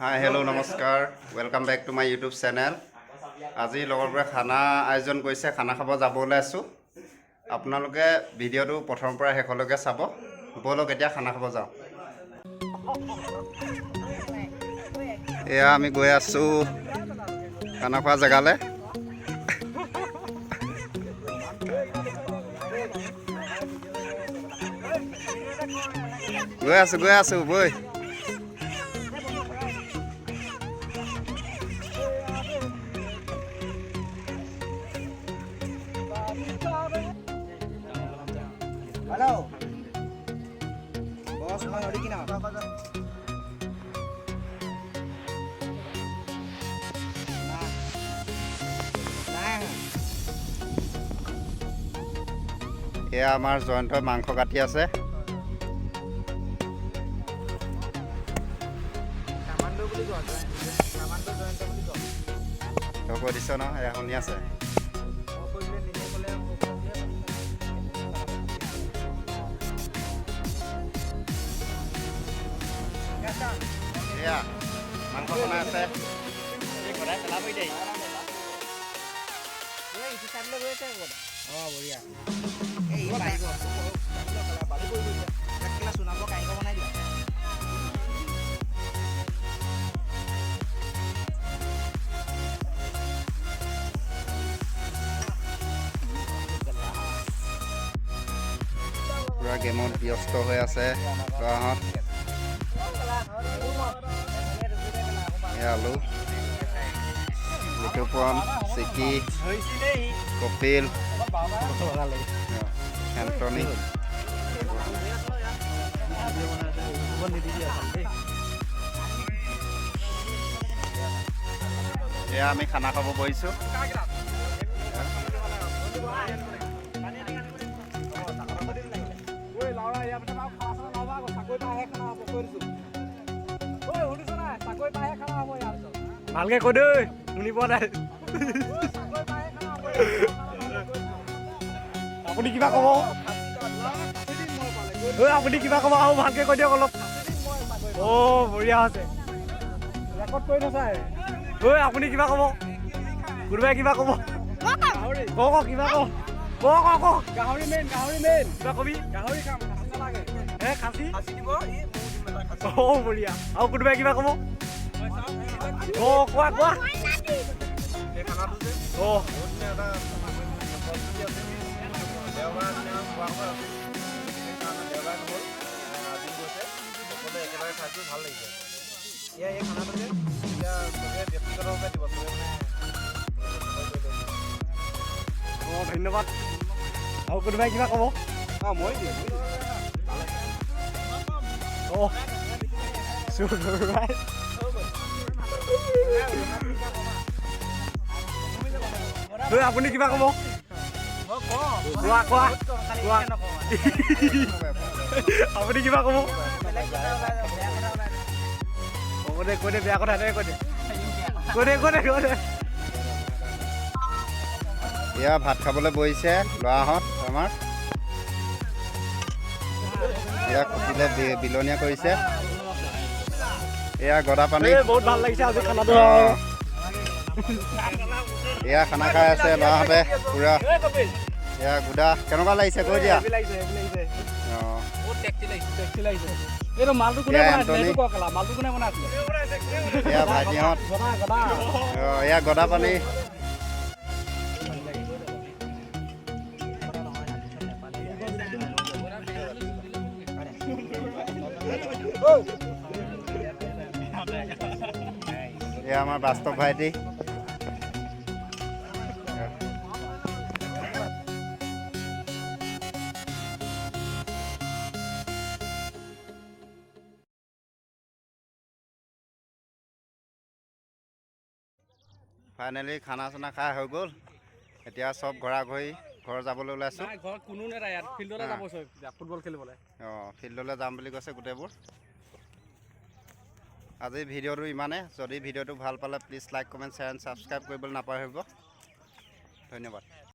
High hello' নমস্কাৰ welcome back to my YouTube channel আজি লগৰবোৰে খানা আয়োজন কৰিছে খানা খাব যাব ওলাইছোঁ আপোনালোকে ভিডিঅ'টো প্ৰথমৰ পৰা শেষলৈকে চাব ব'লক এতিয়া খানা খাব যাওঁ এয়া আমি গৈ আছোঁ খানা খোৱা জেগালৈ গৈ আছোঁ গৈ আছোঁ বৈ Halo. Bos, mau original. Nah. Nah. এয়া আমাৰ জয়ন্তই মাংস কাটি আছে কৈ দিছ ন এয়া শুনি আছে Iya. Mangkok sama Asep. Ini goreng kenapa ini? Ini isi sandal gue sih. Oh, boleh ya. Eh, ini Pak Iko. Pokémon, jos tohle je se, tohle আলু। লিটুপন চিকি কপিল এণ্টনি এয়া আমি খানা খাব বহিছোঁ। ভালকে কৈ দেই শুনি পোৱা নাই। আপুনি কিবা ক'ব? আপুনি কিবা ক'ব? আৰু ভালকে কৈ দিয়ক অলপ। অ' বঢ়িয়া হৈছে। ৰেকৰ্ড কৰি নাচাই ঐ আপুনি কিবা ক'ব? কোনোবাই কিবা ক'ব? কওক কিবা কওক কওক কওক গাহৰি মেইন গাহৰি মেইন কিবা কবি? গাহৰি খাম খাচী নালাগে হে দিব খাচী। অ' বঢ়িয়া। আৰু কোনোবাই কিবা ক'ব? অ' কোৱা কোৱা এই খানাটো যে অ' বহুত দিনে এটা প্ৰস্তুতি আছে দেওবাৰ দিনা খোৱা কথা আছিল সেইকাৰণে দেওবাৰ নহ'ল আহ, আজি গৈছে সকলোৱে একেলগে খাইছোঁ ভাল লাগিছে এয়া এই খানাটো যে এতিয়া চবে ব্যক্তিগতভাৱে দিব চবে মানে অ' ধন্যবাদ আৰু কোনোবাই কিবা ক'ব অঁ মই দিম অ' চুৰবাই ঐ, আপুনি কিবা ক'ব? কোৱা কোৱা কিবা দে দে বেয়া কথা এটাই কৈ দে কৈ দে কৈ দে কৈ দে এয়া ভাত খাবলৈ বহিছে ল'ৰাহঁত, আমাৰ। এয়া কপিলে বিলনীয়া কৰিছে। এয়া গদা পানী। বহুত ভালো লাগিছে আজি খানাটো। এয়া খানা খাই আছে ল'ৰাহঁতে পূৰা এয়া গুদা কেনেকুৱা লাগিছে কৈ দিয়া? হেভি লাগিছে হেভি লাগিছে। এয়া আমাৰ বাস্তৱ ভাইটি। ফাইনেলি খানা চানা খাই হৈ গ'ল। এতিয়া চব ঘৰা ঘৰি ঘৰ যাবলৈ ওলাইছোঁ। ঘৰত কোনো নাই ইয়াত। যাব ফুটবল খেলিবলৈ। অঁ ফিল্ডলৈ যাম বুলি কৈছে গোটেইবোৰ। আজি ভিডিঅ'টো ইমানে। যদি ভিডিঅ'টো ভাল পালে please like comment share and subscribe কৰিবলৈ নাপাহৰিব। ধন্যবাদ।